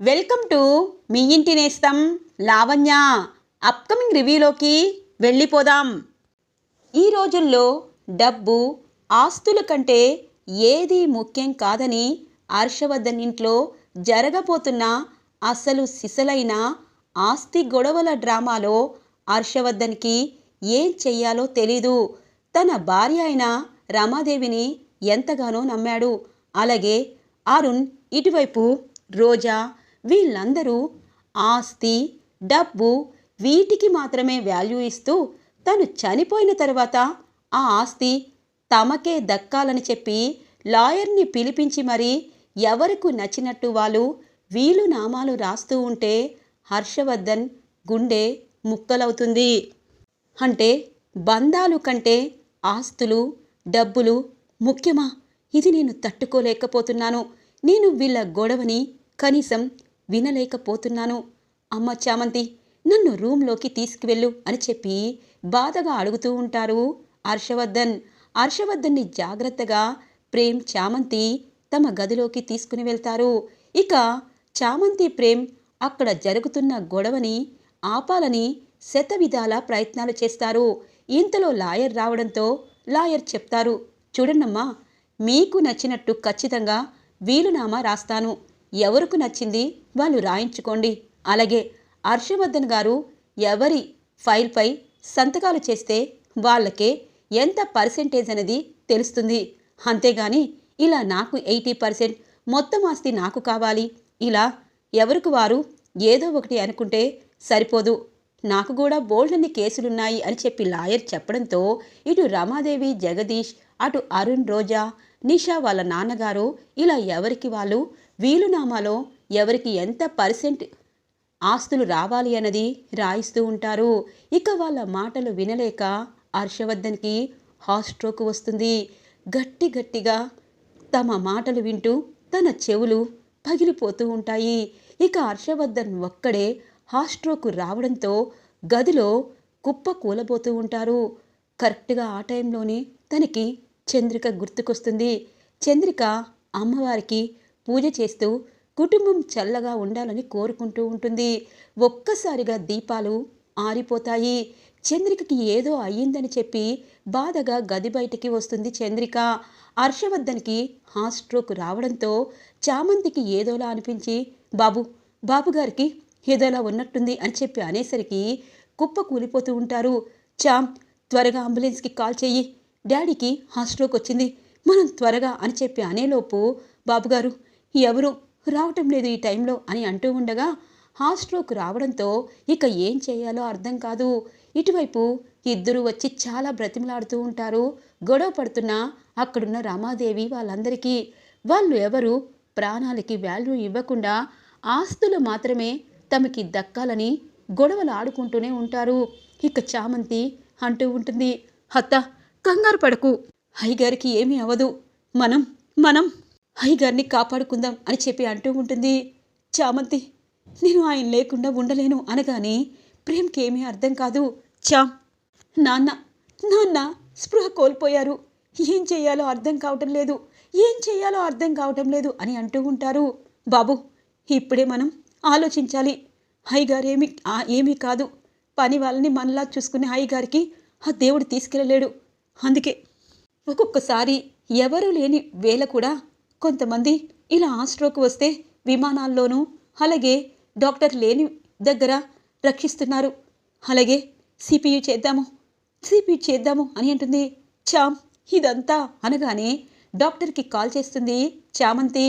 Welcome to me ఇంటి నేస్తం Lavanya. Upcoming రివ్యూలోకి వెళ్ళిపోదాం. ఈ రోజుల్లో డబ్బు ఆస్తుల కంటే ఏది ముఖ్యం కాదని హర్షవర్ధన్ ఇంట్లో జరగబోతున్న అసలు సిసలైన ఆస్తి గొడవల డ్రామాలో హర్షవర్ధన్కి ఏం చెయ్యాలో తెలీదు. తన భార్య అయిన రమాదేవిని ఎంతగానో నమ్మాడు. అలాగే అరుణ్ ఇటువైపు రోజా వీళ్ళందరూ ఆస్తి డబ్బు వీటికి మాత్రమే వాల్యూ ఇస్తూ తను చనిపోయిన తర్వాత ఆ ఆస్తి తమకే దక్కాలని చెప్పి లాయర్ని పిలిపించి మరీ ఎవరికి నచ్చినట్టు వాళ్ళు వీలు నామాలు రాస్తూ ఉంటే హర్షవర్ధన్ గుండె ముక్కలవుతుంది. అంటే బంధాలు కంటే ఆస్తులు డబ్బులు ముఖ్యమా? ఇది నేను తట్టుకోలేకపోతున్నాను. నేను వీళ్ళ గొడవని కనీసం వినలేకపోతున్నాను. అమ్మ చామంతి నన్ను రూమ్లోకి తీసుకువెళ్ళు అని చెప్పి బాధగా అడుగుతూ ఉంటారు హర్షవర్ధన్. హర్షవర్ధన్ని జాగ్రత్తగా ప్రేమ్ చామంతి తమ గదిలోకి తీసుకుని వెళ్తారు. ఇక చామంతి ప్రేమ్ అక్కడ జరుగుతున్న గొడవని ఆపాలని శతవిధాల ప్రయత్నాలు చేస్తారు. ఇంతలో లాయర్ రావడంతో లాయర్ చెప్తారు చూడండమ్మా మీకు నచ్చినట్టు ఖచ్చితంగా వీలునామా రాస్తాను. ఎవరికి నచ్చింది వాళ్ళు రాయించుకోండి. అలాగే హర్షవర్ధన్ గారు ఎవరి ఫైల్పై సంతకాలు చేస్తే వాళ్ళకే ఎంత పర్సెంటేజ్ అనేది తెలుస్తుంది. అంతేగాని ఇలా నాకు ఎయిటీ పర్సెంట్ మొత్తం ఆస్తి నాకు కావాలి. ఇలా ఎవరికి వారు ఏదో ఒకటి అనుకుంటే సరిపోదు. నాకు కూడా బోల్డన్ని కేసులున్నాయి అని చెప్పి లాయర్ చెప్పడంతో ఇటు రమాదేవి జగదీష్ అటు అరుణ్ రోజా నిషా వాళ్ళ నాన్నగారు ఇలా ఎవరికి వాళ్ళు వీలునామాలో ఎవరికి ఎంత పర్సెంట్ ఆస్తులు రావాలి అన్నది రాయిస్తూ ఉంటారు. ఇక వాళ్ళ మాటలు వినలేక హర్షవర్ధన్కి హార్ట్ స్ట్రోక్ వస్తుంది. గట్టి గట్టిగా తమ మాటలు వింటూ తన చెవులు పగిలిపోతూ ఉంటాయి. ఇక హర్షవర్ధన్ ఒక్కడే హార్ట్ స్ట్రోక్ రావడంతో గదిలో కుప్ప కూలబోతూ ఉంటారు. కరెక్ట్గా ఆ టైంలోనే తనకి చంద్రిక గుర్తుకొస్తుంది. చంద్రిక అమ్మవారికి పూజ చేస్తూ కుటుంబం చల్లగా ఉండాలని కోరుకుంటూ ఉంటుంది. ఒక్కసారిగా దీపాలు ఆరిపోతాయి. చంద్రికకి ఏదో అయ్యిందని చెప్పి బాధగా గది బయటికి వస్తుంది చంద్రిక. హర్షవర్ధన్కి హార్ట్ స్ట్రోక్ రావడంతో చామంతికి ఏదోలా అనిపించి బాబు బాబుగారికి ఏదోలా ఉన్నట్టుంది అని చెప్పి అనేసరికి కుప్ప కూలిపోతూ ఉంటారు. చామ్ త్వరగా అంబులెన్స్కి కాల్ చేయి డాడీకి హార్ట్ స్ట్రోక్ వచ్చింది. మనం త్వరగా అని చెప్పి అనేలోపు బాబుగారు ఎవరు? రావటం లేదు ఈ టైంలో అని అంటూ ఉండగా హార్ట్ స్ట్రోక్ రావడంతో ఇక ఏం చేయాలో అర్థం కాదు. ఇటువైపు ఇద్దరు వచ్చి చాలా బ్రతిమలాడుతూ ఉంటారు. గొడవ పడుతున్న అక్కడున్న రమాదేవి వాళ్ళందరికీ వాళ్ళు ఎవరు? ప్రాణాలకి వాల్యూ ఇవ్వకుండా ఆస్తులు మాత్రమే తమకి దక్కాలని గొడవలు ఆడుకుంటూనే ఉంటారు. ఇక చామంతి అంటూ ఉంటుంది హత్త కంగారు పడకు. హైగారికి ఏమీ అవదు మనం మనం అయ్యగారిని కాపాడుకుందాం అని చెప్పి అంటూ ఉంటుంది. చామంతి నేను ఆయన లేకుండా ఉండలేను అనగానే ప్రేమ్కి ఏమీ అర్థం కాదు. చామ్ నాన్న నాన్న స్పృహ కోల్పోయారు. ఏం చేయాలో అర్థం కావటం లేదు. ఏం చేయాలో అర్థం కావటం లేదు అని అంటూ ఉంటారు. బాబు ఇప్పుడే మనం ఆలోచించాలి. హైగారు ఏమి ఏమీ కాదు. పని వాళ్ళని మనలా చూసుకునే హైగారికి ఆ దేవుడు తీసుకెళ్ళలేడు. అందుకే ఒక్కొక్కసారి ఎవరూ లేని వేళ కూడా కొంతమంది ఇలా ఆస్ట్రోకు వస్తే విమానాల్లోనూ అలాగే డాక్టర్ లేని దగ్గర రక్షిస్తున్నారు. అలాగే సిపియు చేద్దాము సిపియు చేద్దాము అని అంటుంది చామ్. ఇదంతా అనగానే డాక్టర్కి కాల్ చేస్తుంది చామంతి.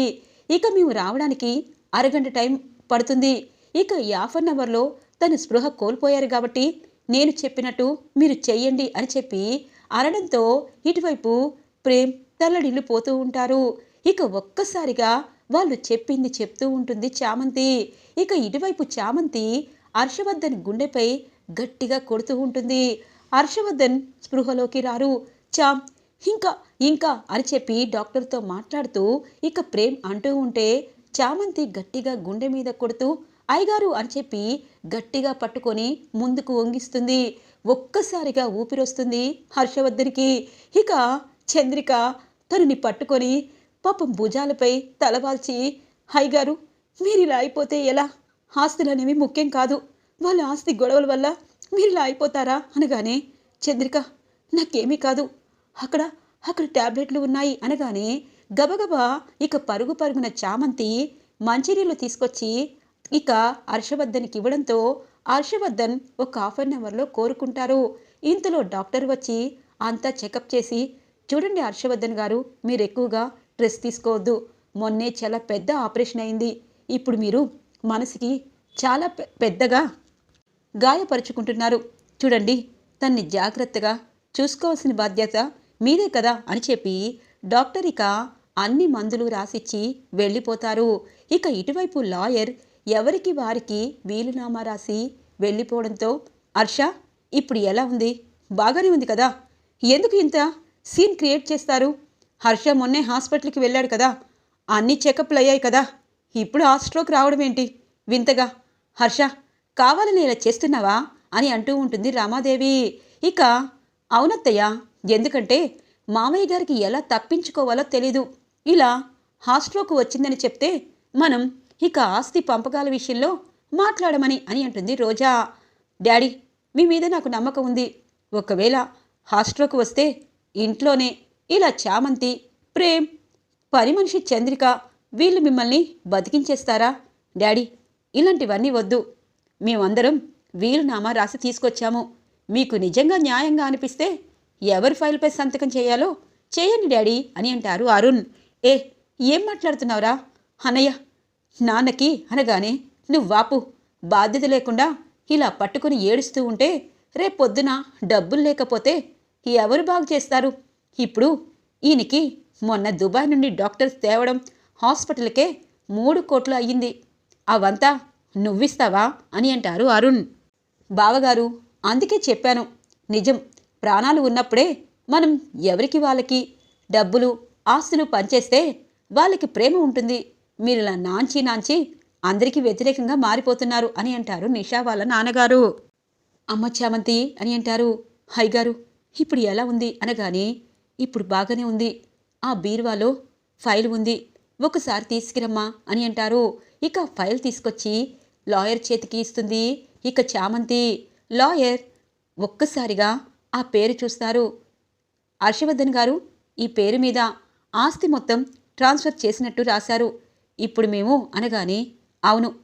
ఇక మేము రావడానికి అరగంట టైం పడుతుంది. ఇక హాఫ్ అన్ అవర్లో తను స్పృహ కోల్పోయారు కాబట్టి నేను చెప్పినట్టు మీరు చెయ్యండి అని చెప్పి అనడంతో ఇటువైపు ప్రేమ్ తల్లడిల్లు పోతూ ఉంటారు. ఇక ఒక్కసారిగా వాళ్ళు చెప్పింది చెప్తూ ఉంటుంది చామంతి. ఇక ఇటువైపు చామంతి హర్షవర్ధన్ గుండెపై గట్టిగా కొడుతూ ఉంటుంది. హర్షవర్ధన్ స్పృహలోకి రారు. చామ్ ఇంకా ఇంకా అని చెప్పి డాక్టర్తో మాట్లాడుతూ ఇక ప్రేమ్ అంటూ ఉంటే చామంతి గట్టిగా గుండె మీద కొడుతూ అయ్యగారు అని చెప్పి గట్టిగా పట్టుకొని ముందుకు వంగిస్తుంది. ఒక్కసారిగా ఊపిరొస్తుంది హర్షవర్ధన్కి. ఇక చంద్రిక తనని పట్టుకొని పాపం భుజాలపై తలవాల్చి హైగారు మీరు ఇలా అయిపోతే ఎలా? ఆస్తులు అనేవి ముఖ్యం కాదు. వాళ్ళ ఆస్తి గొడవల వల్ల మీరు ఇలా అయిపోతారా? అనగానే చంద్రిక నాకేమీ కాదు. అక్కడ అక్కడ ట్యాబ్లెట్లు ఉన్నాయి అనగానే గబగబా ఇక పరుగు పరుగున చామంతి మంచినీళ్ళు తీసుకొచ్చి ఇక హర్షవర్ధన్కి ఇవ్వడంతో హర్షవర్ధన్ ఒక హాఫ్ అన్ అవర్లో కోరుకుంటారు. ఇంతలో డాక్టర్ వచ్చి అంతా చెకప్ చేసి చూడండి హర్షవర్ధన్ గారు మీరు ఎక్కువగా స్ట్రెస్ తీసుకోవద్దు. మొన్నే చాలా పెద్ద ఆపరేషన్ అయింది. ఇప్పుడు మీరు మనసుకి చాలా పె- పెద్దగా గాయపరుచుకుంటున్నారు. చూడండి తన్ని జాగ్రత్తగా చూసుకోవాల్సిన బాధ్యత మీదే కదా అని చెప్పి డాక్టర్ ఇక అన్ని మందులు రాసిచ్చి వెళ్ళిపోతారు. ఇక ఇటువైపు లాయర్ ఎవరికి వారికి వీలునామా రాసి వెళ్ళిపోవడంతో హర్ష ఇప్పుడు ఎలా ఉంది? బాగానే ఉంది కదా? ఎందుకు ఇంత సీన్ క్రియేట్ చేస్తారు? హర్ష మొన్నే హాస్పిటల్కి వెళ్ళాడు కదా. అన్ని చెకప్లు అయ్యాయి కదా. ఇప్పుడు ఆ స్ట్రోక్ రావడం ఏంటి? వింతగా. హర్ష కావాలని ఇలా చేస్తున్నావా? అని అంటూ ఉంటుంది రామాదేవి. ఇక అవునత్తయ్య ఎందుకంటే మామయ్య గారికి ఎలా తప్పించుకోవాలో తెలీదు. ఇలా హాస్ట్రోక్ వచ్చిందని చెప్తే మనం ఇక ఆస్తి పంపకాల విషయంలో మాట్లాడమని అని అంటుంది రోజా. డాడీ మీ మీద నాకు నమ్మకం ఉంది. ఒకవేళ హాస్ట్రోక్ వస్తే ఇంట్లోనే ఇలా చామంతి ప్రేమ్ పని మనిషి చంద్రిక వీళ్ళు మిమ్మల్ని బతికించేస్తారా? డాడీ ఇలాంటివన్నీ వద్దు. మేమందరం వీలునామా రాసి తీసుకొచ్చాము. మీకు నిజంగా న్యాయంగా అనిపిస్తే ఎవరి ఫైల్పై సంతకం చేయాలో చేయండి డాడీ అని అంటారు అరుణ్. ఏ ఏం మాట్లాడుతున్నావురా? అన్నయ్య నాన్నకి అనగానే నువ్వు వాపు. బాధ్యత లేకుండా ఇలా పట్టుకుని ఏడుస్తూ ఉంటే రేపొద్దున డబ్బులు లేకపోతే ఎవరు బాగు చేస్తారు? ఇప్పుడు ఈయనకి మొన్న దుబాయ్ నుండి డాక్టర్స్ తేవడం హాస్పిటల్కే మూడు కోట్లు అయ్యింది. అవంతా నువ్విస్తావా అని అంటారు అరుణ్. బావగారు అందుకే చెప్పాను. నిజం ప్రాణాలు ఉన్నప్పుడే మనం ఎవరికి వాళ్ళకి డబ్బులు ఆస్తులు పంచేస్తే వాళ్ళకి ప్రేమ ఉంటుంది. మీరు ఇలా నాంచి నాంచి అందరికీ వ్యతిరేకంగా మారిపోతున్నారు అని అంటారు నిషా వాళ్ళ నాన్నగారు. అమ్మ చామంతి అని అంటారు. హైగారు ఇప్పుడు ఎలా ఉంది? అనగానే ఇప్పుడు బాగానే ఉంది. ఆ బీరువాలో ఫైల్ ఉంది. ఒకసారి తీసుకురమ్మా అని అంటారు. ఇక ఫైల్ తీసుకొచ్చి లాయర్ చేతికి ఇస్తుంది. ఇక చామంతి లాయర్ ఒక్కసారిగా ఆ పేరు చూస్తారు. హర్షవర్ధన్ గారు ఈ పేరు మీద ఆస్తి మొత్తం ట్రాన్స్ఫర్ చేసినట్టు రాశారు. ఇప్పుడు మేము అనగానే అవును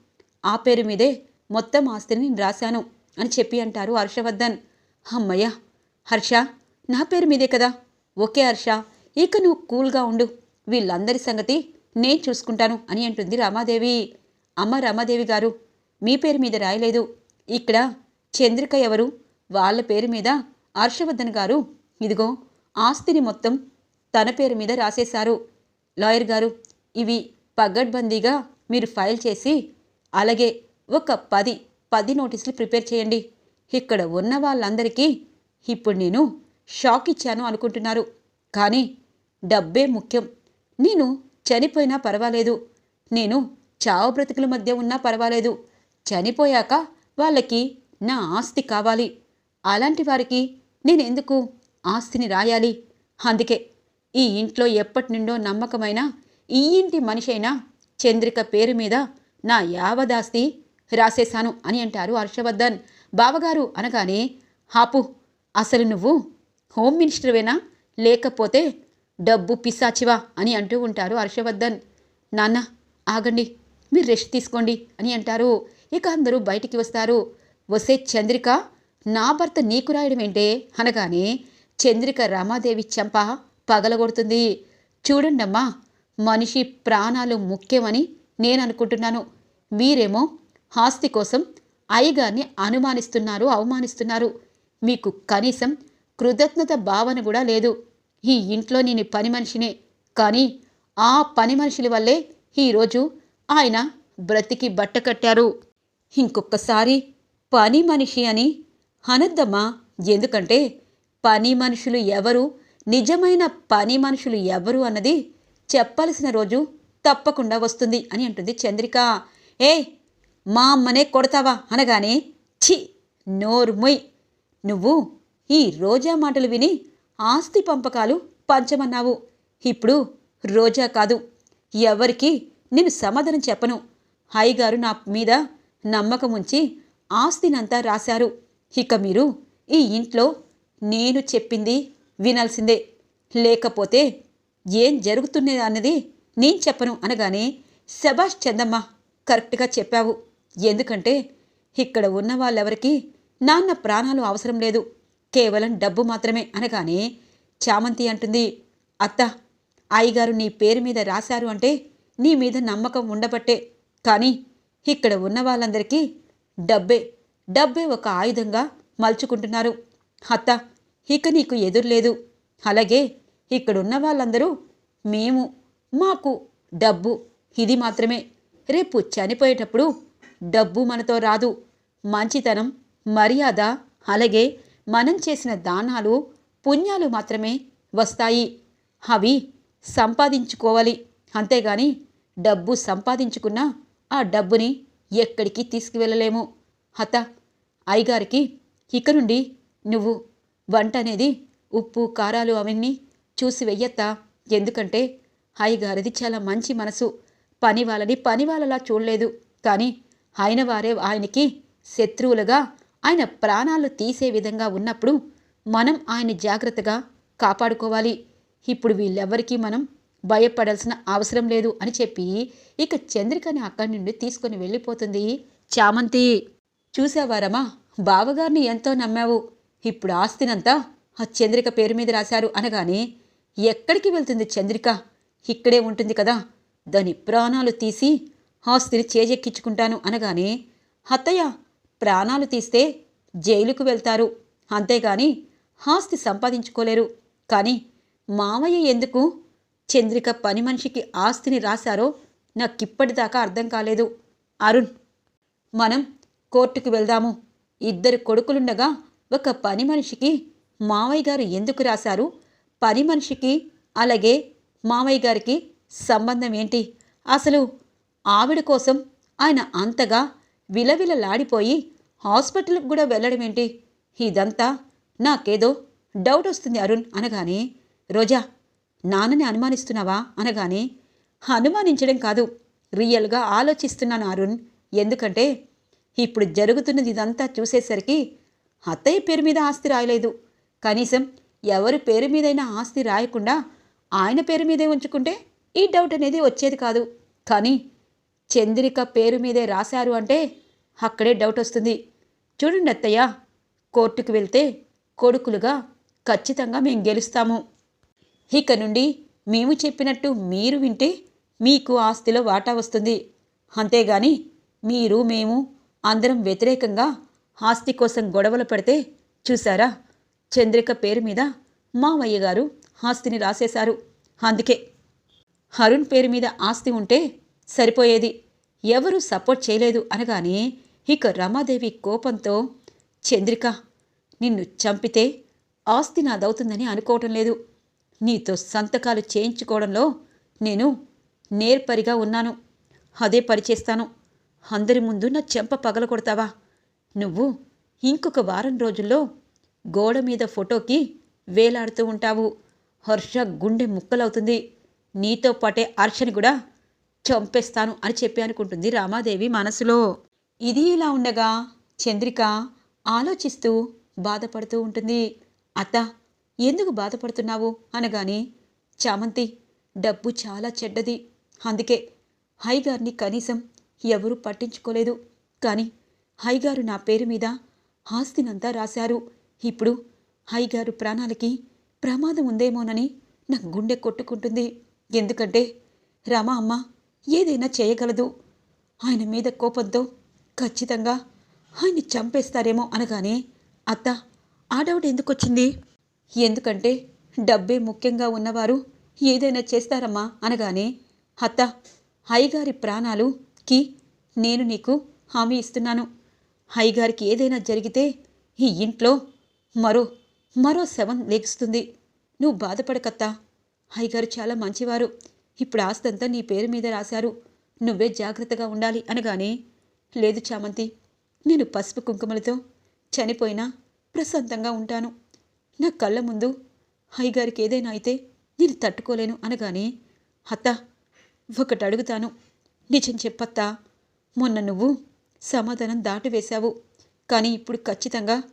ఆ పేరు మీదే మొత్తం ఆస్తిని నేను రాశాను అని చెప్పి అంటారు హర్షవర్ధన్. అమ్మయ్య హర్ష నా పేరు మీదే కదా? ఓకే హర్ష ఇక నువ్వు కూల్గా ఉండు. వీళ్ళందరి సంగతి నేను చూసుకుంటాను అని అంటుంది రామాదేవి. అమ్మ రామాదేవి గారు మీ పేరు మీద రాయలేదు. ఇక్కడ చంద్రిక ఎవరు? వాళ్ళ పేరు మీద హర్షవర్ధన్ గారు. ఇదిగో ఆస్తిని మొత్తం తన పేరు మీద రాసేశారు. లాయర్ గారు ఇవి పగడ్బందీగా మీరు ఫైల్ చేసి అలాగే ఒక పది పది నోటీసులు ప్రిపేర్ చేయండి. ఇక్కడ ఉన్న వాళ్ళందరికీ ఇప్పుడు నేను షాక్ ఇచ్చాను అనుకుంటున్నారు. కానీ డబ్బే ముఖ్యం. నేను చనిపోయినా పర్వాలేదు. నేను చావు బ్రతుకుల మధ్య ఉన్నా పర్వాలేదు. చనిపోయాక వాళ్ళకి నా ఆస్తి కావాలి. అలాంటి వారికి నేను ఎందుకు ఆస్తిని రాయాలి? అందుకే ఈ ఇంట్లో ఎప్పటి నుండో నమ్మకమైన ఈ ఇంటి మనిషైనా చంద్రిక పేరు మీద నా యావదాస్తి రాసేశాను అని అంటారు హర్షవర్ధన్. బావగారు అనగానే హాపు అసలు నువ్వు హోమ్ మినిస్టర్వేనా లేకపోతే డబ్బు పిశాచివా? అని అంటూ ఉంటారు హర్షవర్ధన్. నాన్న ఆగండి. మీరు రెస్ట్ తీసుకోండి అని అంటారు. ఇక అందరూ బయటికి వస్తారు. వసే చంద్రిక నా భర్త నీకు రాయడం ఏంటే? అనగానే చంద్రిక రమాదేవి చెంప పగలగొడుతుంది. చూడండమ్మా మనిషి ప్రాణాలు ముఖ్యమని నేను అనుకుంటున్నాను. మీరేమో ఆస్తి కోసం అయ్యగారిని అనుమానిస్తున్నారు అవమానిస్తున్నారు. మీకు కనీసం కృతజ్ఞత భావన కూడా లేదు. ఈ ఇంట్లో నేను పని మనిషినే. కానీ ఆ పని మనుషుల వల్లే ఈరోజు ఆయన బ్రతికి బట్ట కట్టారు. ఇంకొకసారి పని మనిషి అని అనద్దమ్మా. ఎందుకంటే పని మనుషులు ఎవరు నిజమైన పని మనుషులు ఎవరు అన్నది చెప్పాల్సిన రోజు తప్పకుండా వస్తుంది అని అంటుంది చంద్రిక. ఏ మా అమ్మనే కొడతావా? అనగానే ఛీ నోర్ముయ్ నువ్వు ఈ రోజా మాటలు విని ఆస్తి పంపకాలు పంచమన్నావు. ఇప్పుడు రోజా కాదు. ఎవరికి నేను సమాధానం చెప్పను. హైగారు నా మీద నమ్మకం ఉంచి ఆస్తినంతా రాశారు. ఇక మీరు ఈ ఇంట్లో నేను చెప్పింది వినాల్సిందే. లేకపోతే ఏం జరుగుతున్నది అన్నది నేను చెప్పను అనగానే శభాష్ చందమ్మ కరెక్ట్గా చెప్పావు. ఎందుకంటే ఇక్కడ ఉన్న వాళ్ళెవరికి నాన్న ప్రాణాలు అవసరం లేదు. కేవలం డబ్బు మాత్రమే అనగానే చామంతి అంటుంది అత్త అయ్యగారు నీ పేరు మీద రాశారు అంటే నీ మీద నమ్మకం ఉండబట్టే. కానీ ఇక్కడ ఉన్న వాళ్ళందరికీ డబ్బే డబ్బే ఒక ఆయుధంగా మలుచుకుంటున్నారు. అత్త ఇక నీకు ఎదురులేదు అలాగే ఇక్కడున్న వాళ్ళందరూ మేము మాకు డబ్బు ఇది మాత్రమే. రేపు చనిపోయేటప్పుడు డబ్బు మనతో రాదు. మంచితనం మర్యాద అలాగే మనం చేసిన దానాలు పుణ్యాలు మాత్రమే వస్తాయి. అవి సంపాదించుకోవాలి. అంతేగాని డబ్బు సంపాదించుకున్న ఆ డబ్బుని ఎక్కడికి తీసుకువెళ్ళలేము. హత అయ్యగారికి ఇక నుండి నువ్వు వంట అనేది ఉప్పు కారాలు అవన్నీ చూసి వెయ్యత్తా. ఎందుకంటే అయ్యగారిది చాలా మంచి మనసు. పని వాళ్ళని పని వాళ్ళలా చూడలేదు. కానీ ఆయన వారే ఆయనకి శత్రువులుగా ఆయన ప్రాణాలు తీసే విధంగా ఉన్నప్పుడు మనం ఆయన జాగ్రత్తగా కాపాడుకోవాలి. ఇప్పుడు వీళ్ళెవ్వరికీ మనం భయపడాల్సిన అవసరం లేదు అని చెప్పి ఇక చంద్రికని అక్కడి నుండి తీసుకొని వెళ్ళిపోతుంది చామంతి. చూసావారమ్మా బావగారిని ఎంతో నమ్మావు. ఇప్పుడు ఆస్తినంతా ఆ చంద్రిక పేరు మీద రాశారు అనగానే ఎక్కడికి వెళ్తుంది చంద్రిక? ఇక్కడే ఉంటుంది కదా. దాని ప్రాణాలు తీసి ఆస్తిని చేజెక్కించుకుంటాను అనగానే అత్తయ్య ప్రాణాలు తీస్తే జైలుకు వెళ్తారు. అంతేగాని ఆస్తి సంపాదించుకోలేరు. కానీ మామయ్య ఎందుకు చంద్రిక పని మనిషికి ఆస్తిని రాశారో నాకిప్పటిదాకా అర్థం కాలేదు. అరుణ్ మనం కోర్టుకు వెళ్దాము. ఇద్దరు కొడుకులుండగా ఒక పని మనిషికి మావయ్య గారు ఎందుకు రాశారు? పని మనిషికి అలాగే మావయ్య గారికి సంబంధం ఏంటి? అసలు ఆవిడ కోసం ఆయన అంతగా విలవిలలాడిపోయి హాస్పిటల్కి కూడా వెళ్ళడం ఏంటి? ఇదంతా నాకేదో డౌట్ వస్తుంది అరుణ్ అనగానే రోజా నాన్నని అనుమానిస్తున్నావా? అనగానే అనుమానించడం కాదు రియల్గా ఆలోచిస్తున్నాను అరుణ్. ఎందుకంటే ఇప్పుడు జరుగుతున్నది ఇదంతా చూసేసరికి అత్తయ్య పేరు మీద ఆస్తి రాయలేదు. కనీసం ఎవరి పేరు మీదైనా ఆస్తి రాయకుండా ఆయన పేరు మీదే ఉంచుకుంటే ఈ డౌట్ అనేది వచ్చేది కాదు. కానీ చంద్రిక పేరు మీదే రాశారు అంటే అక్కడే డౌట్ వస్తుంది. చూడండి అత్తయ్య కోర్టుకు వెళ్తే కొడుకులుగా ఖచ్చితంగా మేము గెలుస్తాము. ఇక నుండి మేము చెప్పినట్టు మీరు వింటే మీకు ఆస్తిలో వాటా వస్తుంది. అంతేగాని మీరు మేము అందరం వ్యతిరేకంగా ఆస్తి కోసం గొడవలు పడితే చూసారా? చంద్రిక పేరు మీద మావయ్య గారు ఆస్తిని రాసేశారు. అందుకే అరుణ్ పేరు మీద ఆస్తి ఉంటే సరిపోయేది. ఎవరూ సపోర్ట్ చేయలేదు అనగానే ఇక రమాదేవి కోపంతో చంద్రిక నిన్ను చంపితే ఆస్తి నాదవుతుందని అనుకోవటం లేదు. నీతో సంతకాలు చేయించుకోవడంలో నేను నేర్పరిగా ఉన్నాను. అదే పని చేస్తాను. అందరి ముందు నా చెంప పగల కొడతావా? నువ్వు ఇంకొక వారం రోజుల్లో గోడ మీద ఫోటోకి వేలాడుతూ ఉంటావు. హర్ష గుండె ముక్కలవుతుంది. నీతో పాటే హర్షని కూడా చంపేస్తాను అని చెప్పి అనుకుంటుంది రామాదేవి మనసులో. ఇది ఇలా ఉండగా చంద్రిక ఆలోచిస్తూ బాధపడుతూ ఉంటుంది. అత్త ఎందుకు బాధపడుతున్నావు? అనగానే చామంతి డబ్బు చాలా చెడ్డది. అందుకే హైగారిని కనీసం ఎవరూ పట్టించుకోలేదు. కానీ హైగారు నా పేరు మీద ఆస్తినంతా రాశారు. ఇప్పుడు హైగారు ప్రాణాలకి ప్రమాదం ఉందేమోనని నా గుండె కొట్టుకుంటుంది. ఎందుకంటే రమా అమ్మ ఏదైనా చేయగలదు. ఆయన మీద కోపంతో ఖచ్చితంగా. ఆయన్ని చంపేస్తారేమో అనగానే అత్త ఆ డౌట్ ఎందుకు వచ్చింది ఎందుకంటే డబ్బే ముఖ్యంగా ఉన్నవారు ఏదైనా చేస్తారమ్మా అనగానే అత్త హైగారి ప్రాణాలుకి నేను నీకు హామీ ఇస్తున్నాను. హైగారికి ఏదైనా జరిగితే ఈ ఇంట్లో మరో మరో శవం లేగుస్తుంది. నువ్వు బాధపడకత్తా. హైగారు చాలా మంచివారు. ఇప్పుడు ఆస్తంతా నీ పేరు మీద రాశారు. నువ్వే జాగ్రత్తగా ఉండాలి అనగానే లేదు చామంతి నేను పసుపు కుంకుమలతో చనిపోయినా ప్రశాంతంగా ఉంటాను. నా కళ్ళ ముందు హైగారికి ఏదైనా అయితే నేను తట్టుకోలేను అనగానే అత్త ఒకటి అడుగుతాను. నిజం చెప్పత్తా. మొన్న నువ్వు సమాధానం దాటివేశావు. కానీ ఇప్పుడు ఖచ్చితంగా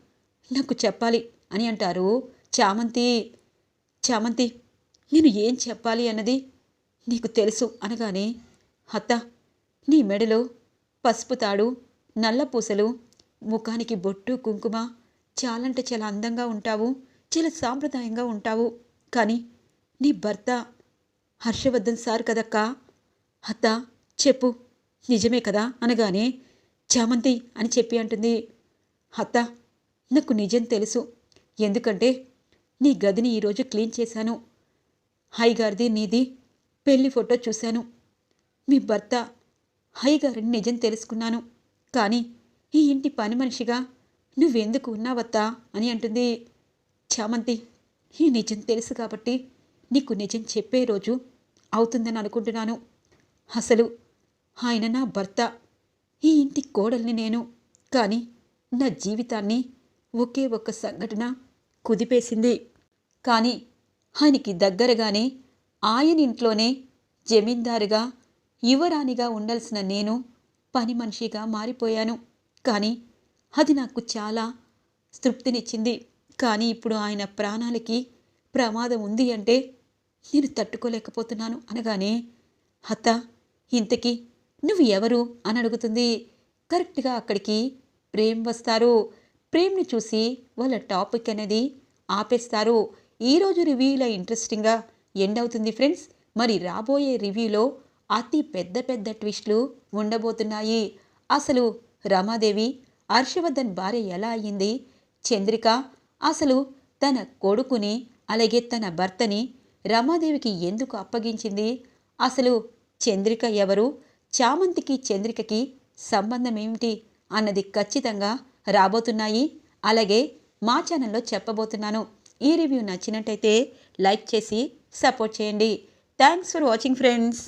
నాకు చెప్పాలి అని అంటారు చామంతి. చామంతి నేను ఏం చెప్పాలి అన్నది నీకు తెలుసు అనగానే అత్త నీ మెడలో పసుపు తాడు నల్ల పూసలు ముఖానికి బొట్టు కుంకుమ చాలంటే చాలా అందంగా ఉంటావు చాలా సాంప్రదాయంగా ఉంటావు. కానీ నీ భర్త హర్షవర్ధన్ సార్ కదక్కా? అత్త చెప్పు. నిజమే కదా అనగానే చామంతి అని చెప్పి అంటుంది. అత్త నాకు నిజం తెలుసు. ఎందుకంటే నీ గదిని ఈరోజు క్లీన్ చేశాను. హైగారిది నీది పెళ్ళి ఫోటో చూశాను. మీ భర్త హైగారిని నిజం తెలుసుకున్నాను. కానీ ఈ ఇంటి పని మనిషిగా నువ్వెందుకు ఉన్నావత్తా అని అంటుంది చామంతి. ఈ నిజం తెలుసు కాబట్టి నీకు నిజం చెప్పే రోజు అవుతుందని అనుకుంటున్నాను. అసలు ఆయన నా భర్త. ఈ ఇంటి కోడల్ని నేను. కానీ నా జీవితాన్ని ఒకే ఒక్క సంఘటన కుదిపేసింది. కానీ ఆయనకి దగ్గరగానే ఆయన ఇంట్లోనే జమీందారుగా యువరాణిగా ఉండాల్సిన నేను పని మనిషిగా మారిపోయాను. కానీ అది నాకు చాలా తృప్తినిచ్చింది. కానీ ఇప్పుడు ఆయన ప్రాణాలకి ప్రమాదం ఉంది అంటే నేను తట్టుకోలేకపోతున్నాను అనగానే అత్త ఇంతకీ నువ్వు ఎవరు? అని అడుగుతుంది. కరెక్ట్గా అక్కడికి ప్రేమ్ వస్తారు. ప్రేమ్ని చూసి వాళ్ళ టాపిక్ అనేది ఆపేస్తారు. ఈరోజు రివ్యూలో ఇంట్రెస్టింగ్గా ఎండ్ అవుతుంది ఫ్రెండ్స్. మరి రాబోయే రివ్యూలో అతి పెద్ద పెద్ద ట్విస్ట్లు ఉండబోతున్నాయి. అసలు రమాదేవి హర్షవర్ధన్ భార్య ఎలా అయ్యింది? చంద్రిక అసలు తన కొడుకుని అలాగే తన భర్తని రమాదేవికి ఎందుకు అప్పగించింది? అసలు చంద్రిక ఎవరు? చామంతికి చంద్రికకి సంబంధం ఏమిటి అన్నది ఖచ్చితంగా రాబోతున్నాయి. అలాగే మా ఛానల్లో చెప్పబోతున్నాను. ఈ రివ్యూ నచ్చినట్టయితే లైక్ చేసి సపోర్ట్ చేయండి. Thanks for watching friends.